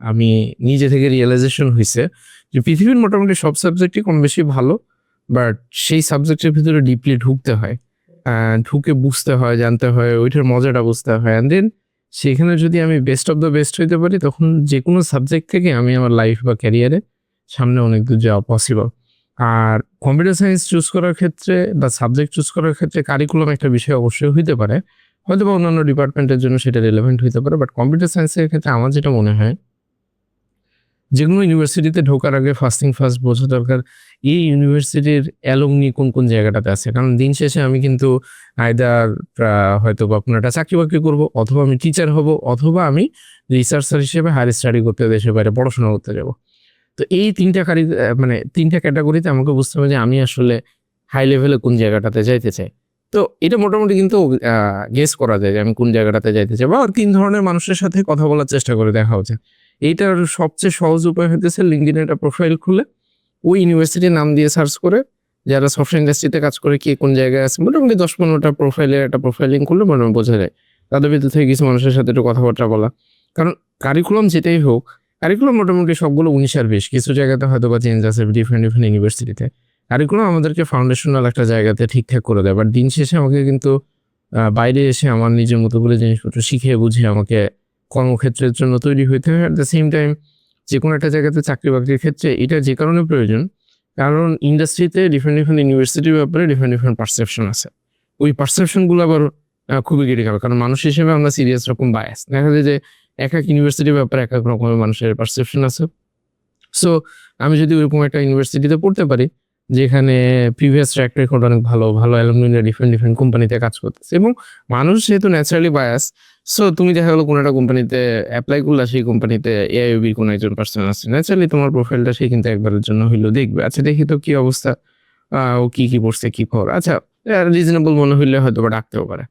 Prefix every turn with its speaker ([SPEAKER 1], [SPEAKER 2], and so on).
[SPEAKER 1] আমি নিজে থেকে রিয়েলাইজেশন হয়েছে যে পৃথিবীর মোটামুটি সব সাবজেক্টই কম বেশি ভালো বাট সেই সাবজেক্টের ভিতরে ডিপলি ঢুকতে হয়। ঢুকে বুঝতে হয়, জানতে হয়, ওইটার মজাটা বুঝতে হয়। অ্যান্ড দেন সেখানে যদি আমি বেস্ট অফ দ্য বেস্ট হইতে পারি, তখন যে কোনো সাবজেক্ট থেকে আমি আমার লাইফ বা ক্যারিয়ারে সামনে অনেক দূর যাওয়া পসিবল আর কম্পিউটার সায়েন্স চুজ করার ক্ষেত্রে বা সাবজেক্ট চুজ করার ক্ষেত্রে কারিকুলাম একটা বিষয় অবশ্যই হইতে পারে। হয়তো বা অন্যান্য ডিপার্টমেন্টের জন্য সেটা রিলেভেন্ট হইতে পারে বাট কম্পিউটার সায়েন্সের ক্ষেত্রে আমার যেটা মনে হয় যে কোনো ইউনিভার্সিটিতে ঢোকার আগে ফার্স্ট ফার্স্ট বোঝা দরকার। এই ইউনিভার্সিটির অ্যালুমনি কোন কোন জায়গাটাতে আছে? কারণ দিন শেষে আমি কিন্তু আয়দার হয়তো বা কোনো একটা চাকরি বাকরি করব, অথবা আমি টিচার হব, অথবা আমি রিসার্চার হিসেবে হায়ার স্টাডি করতে দেশের বাইরে পড়াশোনা করতে যাব। তো এই তিনটা কারি মানে তিনটা ক্যাটাগরিতে আমাকে বুঝতে হবে যে আমি আসলে হাই লেভেলে কোন জায়গাটাতে যাইতে চাই। তো এটা মোটামুটি কিন্তু গেস করা যায় যে আমি কোন জায়গাটাতে যাইতে চাই। বা তিন ধরনের মানুষের সাথে কথা বলার চেষ্টা করে দেখা উচিত। এইটার সবচেয়ে সহজ উপায় হতেছে লিঙ্কডিন একটা প্রোফাইল খুলে, ওই ইউনিভার্সিটির নাম দিয়ে সার্চ করে, যারা সফটওয়্যার ইন্ডাস্ট্রিতে কাজ করে, কে কোন জায়গায় আছে। মোটামুটি দশ পনেরোটা প্রোফাইলের একটা প্রোফাইলিং করলে মোটামুটি বোঝা যায়। তাদের ভিতর থেকে কিছু মানুষের সাথে একটু কথাবার্তা বলা। কারণ কারিকুলাম যেটাই হোক কারিকুলাম মোটামুটি সবগুলো উনিশ আর বেশ। কিছু জায়গাতে হয়তো বা চেঞ্জ আছে ডিফারেন্ট ডিফারেন্ট ইউনিভার্সিটিতে কারিকুলাম আমাদেরকে ফাউন্ডেশনাল একটা জায়গাতে ঠিকঠাক করে দেয়। বাট দিন শেষে আমাকে কিন্তু বাইরে এসে আমার নিজের মতো করে জিনিসপত্র শিখে বুঝিয়ে আমাকে কর্মক্ষেত্রের জন্য তৈরি হইতে হয় অ্যাট দ্য সেম টাইম যে কোনো একটা জায়গাতে চাকরি বাকরির ক্ষেত্রে এটা যে কারণে প্রয়োজন, কারণ ইন্ডাস্ট্রিতে ডিফারেন্ট ডিফারেন্ট ইউনিভার্সিটির ব্যাপারে ডিফারেন্ট ডিফারেন্ট পারসেপশন আছে। ওই পারসেপশনগুলো আবার খুবই ক্রিটিক্যাল কারণ মানুষ হিসেবে আমরা সিরিয়াস রকম বায়াস দেখা যায় যে এক এক ইউনিভার্সিটির ব্যাপারে এক এক রকমের মানুষের পারসেপশন আছে। সো আমি যদি ওইরকম একটা ইউনিভার্সিটিতে পড়তে পারি যেখানে প্রিভিয়াস ট্র্যাক রেকর্ড অনেক ভালো ভালো অ্যালুমিনিয়া ডিফারেন্ট ডিফারেন্ট কোম্পানিতে কাজ করতেছে এবং মানুষ যেহেতু ন্যাচারালি বায়াস সো তুমি দেখা গেলো কোনো একটা কোম্পানিতে অ্যাপ্লাই করলে, সেই কোম্পানিতে এআইবির কোনো একজন পার্সন আছে ন্যাচারালি তোমার প্রোফাইলটা সে কিন্তু একবারের জন্য হইল দেখবে। আচ্ছা দেখি তো কি অবস্থা ও কি কি পড়ছে কি খবর? আচ্ছা রিজনেবল মনে হইলে হয়তো বা ডাকতেও পারে।